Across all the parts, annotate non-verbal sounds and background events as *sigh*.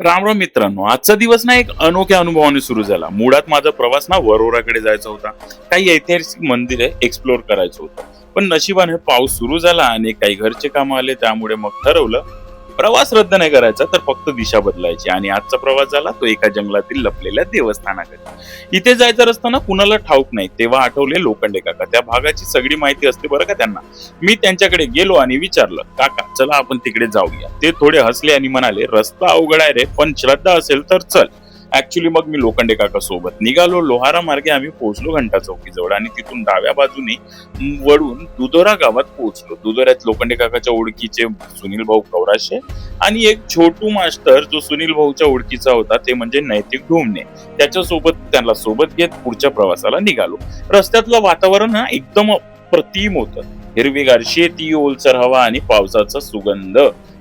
रामराम मित्रांनो आजचा दिवस ना एक अनोख्या अनुभवाने सुरू झाला. मुळात माझा प्रवास ना वरोराकडे जायचा होता. काही ऐतिहासिक मंदिरे एक्सप्लोर करायचं होतं. पण नशिबाने पाऊस सुरू झाला आणि काही घरचे काम आले त्यामुळे मग ठरवलं प्रवास रद्द नाही करायचा तर फक्त दिशा बदलायची. आणि आजचा प्रवास झाला तो एका जंगलातील लपलेल्या देवस्थानाकडे. इथे जायचा रस्ता ना कुणाला ठाऊक नाही तेव्हा आठवले लोखंडे काका. त्या भागाची सगळी माहिती असते बरं का त्यांना. मी त्यांच्याकडे गेलो आणि विचारलं काका चला आपण तिकडे जाऊया. ते थोडे हसले आणि म्हणाले रस्ता अवघड आहे रे पण श्रद्धा असेल तर चल. ऍक्च्युली मग मी लोखंडे काका सोबत निघालो. लोहारा मार्गे आम्ही पोहोचलो घंटा चौकीजवळ आणि तिथून डाव्या बाजूने वळून दुधोरा गावात पोहोचलो. दुधोऱ्यात लोखंडे काकाच्या ओळखीचे सुनील भाऊ कवराशे आणि एक छोटू मास्टर जो सुनील भाऊच्या ओळखीचा होता ते म्हणजे नैतिक ढोमणे. त्याच्यासोबत त्यांना सोबत घेत पुढच्या प्रवासाला निघालो. रस्त्यातलं वातावरण हा एकदम प्रतिम होतं. हिरवीगार शेती ओलसर हवा आणि पावसाचा सुगंध.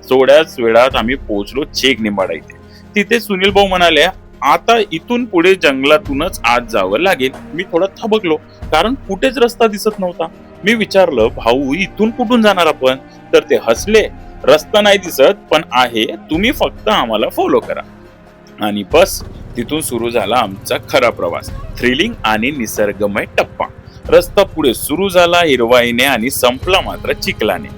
थोड्याच वेळात आम्ही पोहोचलो चेक निंबाडा इथे. तिथे सुनील भाऊ म्हणाले आता इथून पुढे जंगलातूनच आत जावं लागेल. मी थोडा थबकलो कारण कुठेच रस्ता दिसत नव्हता. मी विचारलं भाऊ इथून कुठून जाणार आपण? तर ते हसले रस्ता नाही दिसत पण आहे. तुम्ही फक्त आम्हाला फॉलो करा. आणि बस तिथून सुरू झाला आमचा खरा प्रवास. थ्रिलिंग आणि निसर्गमय टप्पा. रस्ता पुढे सुरू झाला हिरवाईने आणि संपला मात्र चिखलाने.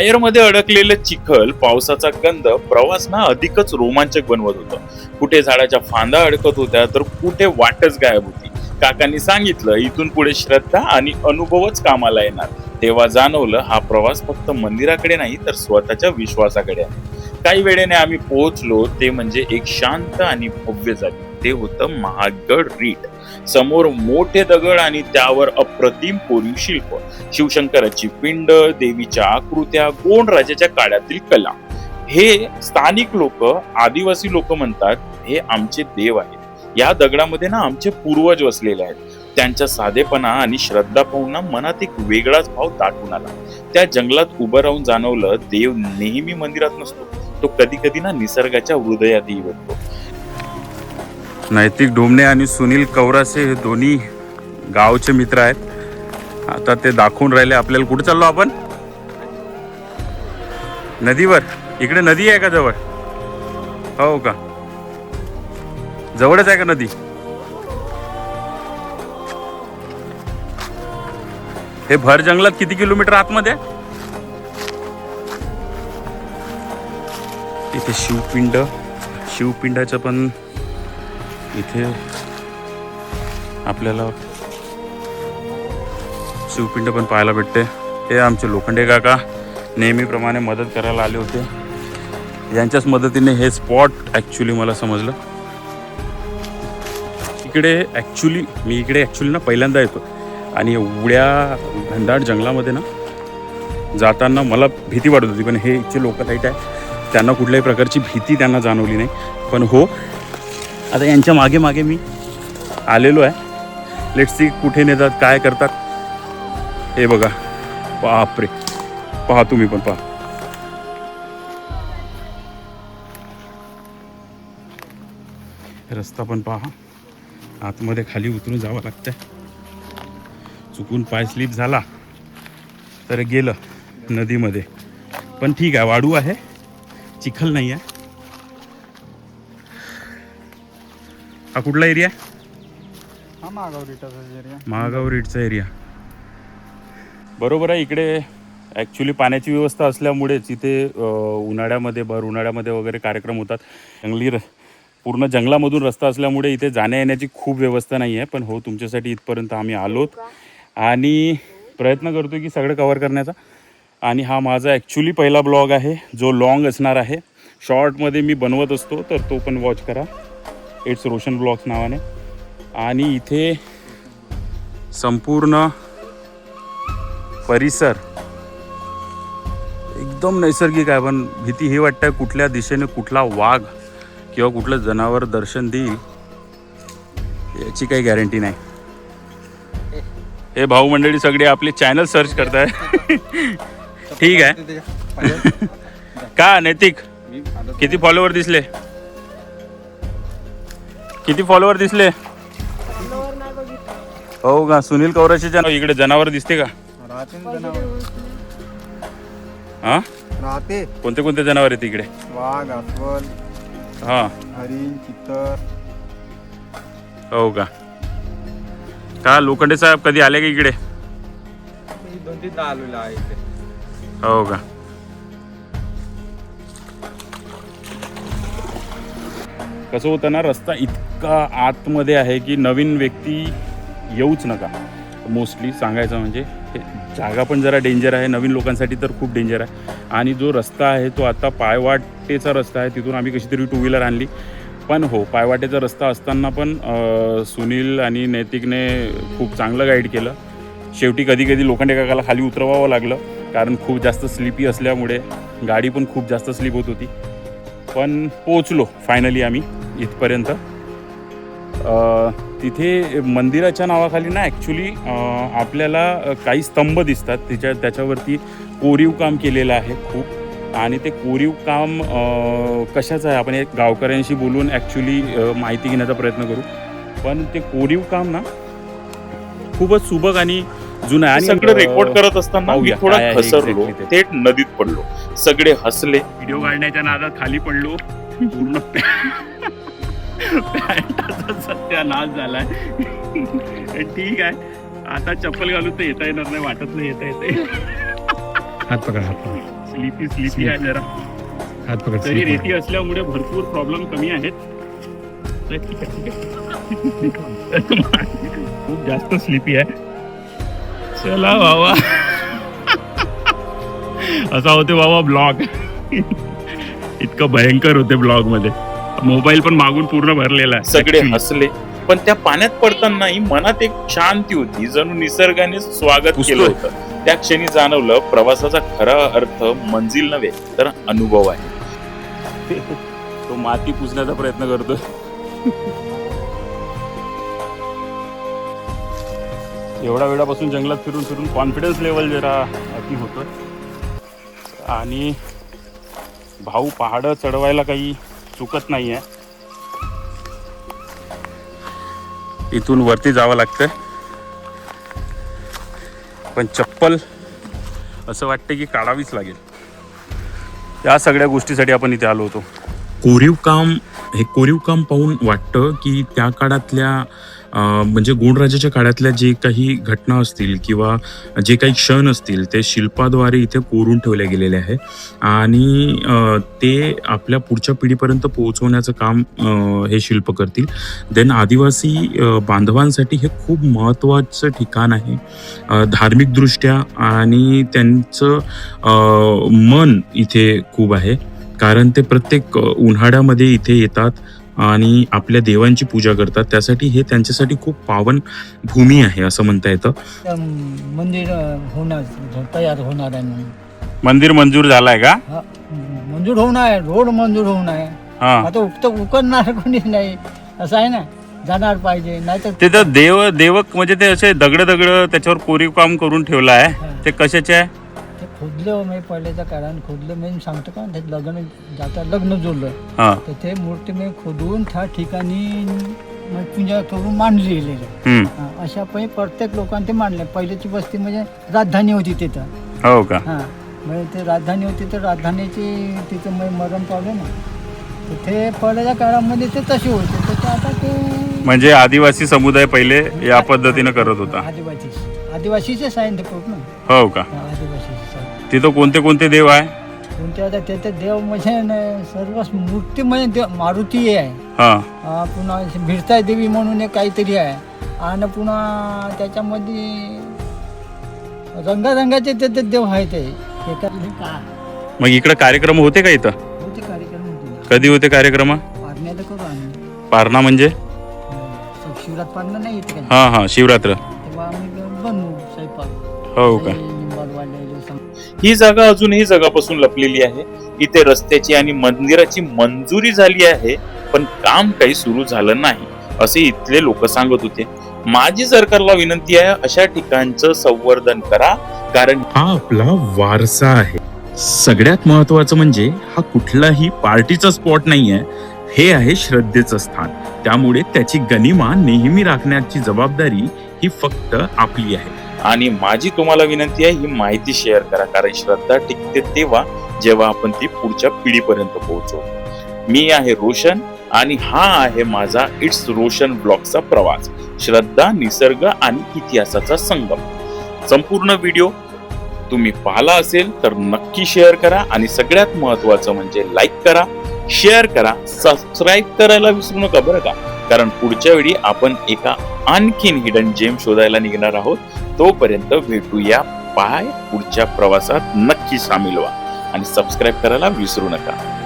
टायरमध्ये अडकलेलं चिखल पावसाचा गंध प्रवास ना अधिकच रोमांचक बनवत होतं. कुठे झाडाच्या फांदा अडकत होत्या तर कुठे वाटच गायब होती. काकांनी सांगितलं इथून पुढे श्रद्धा आणि अनुभवच कामाला येणार. तेव्हा जाणवलं हा प्रवास फक्त मंदिराकडे नाही तर स्वतःच्या विश्वासाकडे आहे. काही वेळेने आम्ही पोहोचलो ते म्हणजे एक शांत आणि भव्य जागी. ते होतं महागड रीट. समोर मोठे दगड आणि त्यावर अप्रतिम कोरीव शिल्प. शिवशंकराची पिंड देवीच्या आकृत्या गोंड राजाच्या काळातील कला. हे स्थानिक लोक आदिवासी लोक म्हणतात हे आमचे देव आहेत. या दगडामध्ये ना आमचे पूर्वज वसलेले आहेत. त्यांच्या साधेपणा आणि श्रद्धा पाहून ना मनात एक वेगळाच भाव दाटून आला. त्या जंगलात उभं राहून जाणवलं देव नेहमी मंदिरात नसतो. तो कधी कधी ना निसर्गाच्या हृदयातही भेटतो नैतिक डोमणे आणि सुनील कवरासे हे दोन्ही गावचे मित्र आहेत. आता ते दाखवून राहिले आपल्याला. कुठे चाललो आपण? नदीवर. इकडे नदी आहे का जवळ? हो का? जवळच आहे का नदी? हे भर जंगलात किती किलोमीटर आतमध्ये? इथे शिवपिंड. शिवपिंडाचं पण इथे आपल्याला शिवपिंड पण पाहायला भेटते. हे आमचे लोखंडे काका नेहमीप्रमाणे मदत करायला आले होते. यांच्याच मदतीने हे स्पॉट ॲक्च्युली मला समजलं. इकडे ॲक्च्युली मी इकडे ॲक्च्युली ना पहिल्यांदा येतो. आणि एवढ्या घनदाट जंगलामध्ये ना जाताना मला भीती वाटत होती पण हे इथचे लोकल लाइट आहे त्यांना कुठल्याही प्रकारची भीती त्यांना जाणवली नाही. पण हो आता यांच्या मागे मागे मी आलेलो आहे. लेट्स सी कुठे नेतात काय करतात. हे बघा. बापरे. पहा तुम्ही पण पहा. रस्ता पण पहा. आतमध्ये खाली उतरून जावं लागतंय. चुकून पाय स्लिप झाला. तर गेलं नदीमध्ये. पण ठीक आहे वाडू आहे. चिखल नाही आहे हा कुठला एरिया? आहे हा मागाव रिटाचा एरिया. महागाव रेटचा एरिया. बरोबर आहे इकडे ॲक्च्युली पाण्याची व्यवस्था असल्यामुळेच इथे उन्हाळ्यामध्ये भर उन्हाळ्यामध्ये वगैरे कार्यक्रम होतात. जंगली र पूर्ण जंगलामधून रस्ता असल्यामुळे इथे जाण्या येण्याची खूप व्यवस्था नाही आहे पण हो तुमच्यासाठी इथपर्यंत आम्ही आलोत. आणि प्रयत्न करतो की सगळं कवर करण्याचा. आणि हा माझा ॲक्च्युली पहिला ब्लॉग आहे जो लॉंग असणार आहे. शॉर्टमध्ये मी बनवत असतो तर तो पण वॉच करा. इट्स रोशन ब्लॉग्स नावाने. आणि इथे संपूर्ण परिसर. एकदम नैसर्गिक आहे पण भीती ही वाटते कुठल्या दिशेने कुठला वाघ किंवा कुठलं जनावर दर्शन देईल याची काही गॅरंटी नाही. हे भाऊ मंडळी सगळे आपले चॅनल सर्च करताय. ठीक आहे. *laughs* *laughs* का नैतिक? किती फॉलोवर दिसले? किती फॉलोवर दिसले? हो का? सुनील कौराचे इकडे जनावर दिसते का? राहते हा? कोणते कोणते जनावर आहेत इकडे? वाघ अस्वल हा. हरिण चित्तर. हो का? का लोखंडे साहेब कधी आले का इकडे? दोन तीनदा आलेलो आहे इथे हो का? कसं होतं ना रस्ता इतका आतमध्ये आहे की नवीन व्यक्ती येऊच नका. मोस्टली सांगायचं म्हणजे जागा पण जरा डेंजर आहे नवीन लोकांसाठी तर खूप डेंजर आहे. आणि जो रस्ता आहे तो आता पायवाटेचा रस्ता आहे तिथून आम्ही कशी तरी टू व्हीलर आणली. पण हो पायवाटेचा रस्ता असताना पण सुनील आणि नैतिकने खूप चांगलं गाईड केलं. शेवटी कधी कधी लोखंडे काकाला खाली उतरवावं लागलं कारण खूप जास्त स्लिपी असल्यामुळे गाडी पण खूप जास्त स्लिप होत होती. पण पोचलो फायनली आम्ही इथपर्यंत. तिथे मंदिराच्या नावाखाली ना ॲक्च्युली आपल्याला काही स्तंभ दिसतात. त्याच्या त्याच्यावरती कोरीव काम केलेलं आहे खूप. आणि ते कोरीव काम कशाचं आहे? आपण एक गावकऱ्यांशी बोलून ॲक्च्युली माहिती घेण्याचा प्रयत्न करू. पण ते कोरीव काम ना खूपच सुबक आणि जुनं आणि सगळं रेकॉर्ड करत असताना मी थोडा घसरलो. थेट नदीत पडलो. सगळे हसले. व्हिडिओ काढण्याच्या नादात खाली पडलो. पूर्ण *laughs* पॅन्टाचा सत्यानाश झालाय. *laughs* ठीक आहे. आता चप्पल घालून तर येता येणार नाही वाटत नाही येता येते हात पकड हात पकड. स्लिपी स्लिपी आहे जरा. हात पकड तरी रेती असल्यामुळे भरपूर प्रॉब्लेम कमी आहेत. तर ठीक आहे ठीक आहे. *laughs* खूप जास्त स्लिपी आहे. चला बाबा असा होते बाबा ब्लॉग इतकं भयंकर होते ब्लॉगमध्ये. मोबाईल पण मागून पूर्ण भरलेला आहे. सगळे. हसले. पण त्या पाण्यात पडतानाही मनात एक शांती होती. जणू निसर्गाने स्वागत. केलं होतं. त्या क्षणी जाणवलं प्रवासाचा खरा अर्थ मंजिल नव्हे तर अनुभव आहे. *laughs* तो माती पुसण्याचा प्रयत्न करतोय. एवढ्या वेळापासून जंगलात फिरून फिरून कॉन्फिडन्स लेवल जरा अति होतं आणि भाऊ पहाडं चढवायला काही चुकत नाही आहे इथून वरती जावं लागतं पण चप्पल असं वाटतं की काढावीच लागेल. या सगळ्या गोष्टीसाठी आपण इथे आलो होतो. कोरीव काम हे कोरीव काम पाहून वाटतं की त्या काळातल्या म्हणजे गोंडराजाच्या काळातल्या जे काही घटना असतील किंवा जे काही क्षण असतील ते शिल्पाद्वारे इथे कोरून ठेवले गेलेले आहे. आणि ते आपल्या पुढच्या पिढीपर्यंत पोहोचवण्याचं काम हे शिल्प करतील. देन आदिवासी बांधवांसाठी हे खूप महत्त्वाचं ठिकाण आहे. धार्मिकदृष्ट्या आणि त्यांचं मन इथे खूप आहे. कारण ते प्रत्येक उन्हाळ्यामध्ये इथे येतात आणि आपल्या देवांची पूजा करतात. त्यासाठी हे त्यांच्यासाठी खूप पावन भूमी आहे असं म्हणता येतं. मंदिर होणार तयार होणार आहे मंदिर मंजूर झालाय का? मंजूर होऊन आहे रोड मंजूर होऊन आहे हा. आता उक्त उकडणार कोणीच नाही असं आहे ना? जाणार पाहिजे नाही तर ते तर देव देवक म्हणजे ते असे दगड दगड त्याच्यावर कोरीव काम करून ठेवलं आहे. ते कशाचे आहे? खोदलं मी पहिल्याच्या काळात खोदलं मी सांगतो का ते लग्न जाता लग्न जोडलं. हा. तर ते मूर्ती मी खोदून त्या ठिकाणी मग पूजा करून मांडली गेलेली. हम्म. हा, अशा पण प्रत्येक लोकांनी ते मांडले. पहिल्याची वस्ती म्हणजे राजधानी होती तिथं. हो का? हां म्हणजे ते राजधानी होती तर राजधानीची तिथं मग मरण पावलं ना. तर ते पहिल्याच्या काळामध्ये ते तसे होते. तर ते आता ते म्हणजे आदिवासी समुदाय पहिले या पद्धतीनं करत होता. आदिवासी आहे ते पूर्ण हो का? हा, आहे तिथं कोणते कोणते देव आहे? कोणते आता देव म्हणजे न- सर्व मूर्ती म्हणजे देव मारुती आहे. हा. हा, पुन्हा भिरताई देवी म्हणून एक काहीतरी आहे. आणि पुन्हा त्याच्यामध्ये रंगारंगाचे ते ते देव आहेत ते एका का मग इकडे कार्यक्रम होते का इथं? होते कार्यक्रम होते. कधी होते कार्यक्रम? पारण्याला करू आम्ही. पारणा म्हणजे? अं, शिवरात पारणं नाही येते हा हा शिवरात्र. तेव्हा आम्ही बनवू स्वयंपाक. हो का? ही जागा अजूनही जगापासून लपलेली आहे. इथे रस्त्याची आणि मंदिराची मंजुरी झाली आहे पण काम काही सुरू झालं नाही असे इथले लोक सांगत होते. माझी सरकारला विनंती आहे अशा ठिकाणचं संवर्धन करा कारण हा आपला वारसा आहे. सगळ्यात महत्वाचं म्हणजे हा कुठलाही पार्टीचा स्पॉट नाही आहे हे आहे श्रद्धेचं स्थान. त्यामुळे त्याची गनिमा नेहमी राखण्याची जबाबदारी ही फक्त आपली आहे. आणि माझी तुम्हाला विनंती आहे ही माहिती शेअर करा. कारण श्रद्धा टिकते तेव्हा जेव्हा आपण ती पुढच्या पिढीपर्यंत पोहोचवतो मी आहे रोशन आणि हा आहे माझा इट्स रोशन ब्लॉगचा प्रवास. श्रद्धा निसर्ग आणि इतिहासाचा संगम. संपूर्ण व्हिडिओ तुम्ही पाहिला असेल तर नक्की शेअर करा आणि सगळ्यात महत्वाचं म्हणजे लाईक करा शेअर करा सबस्क्राईब करायला विसरू नका बरं का? कारण पुढच्या वेळी आपण एका आणखीन हिडन जेम शोधायला निघणार आहोत. तोपर्यंत भेटूया. पाय पुढच्या प्रवासात नक्की सामील व्हा. आणि सबस्क्राईब करायला विसरू नका.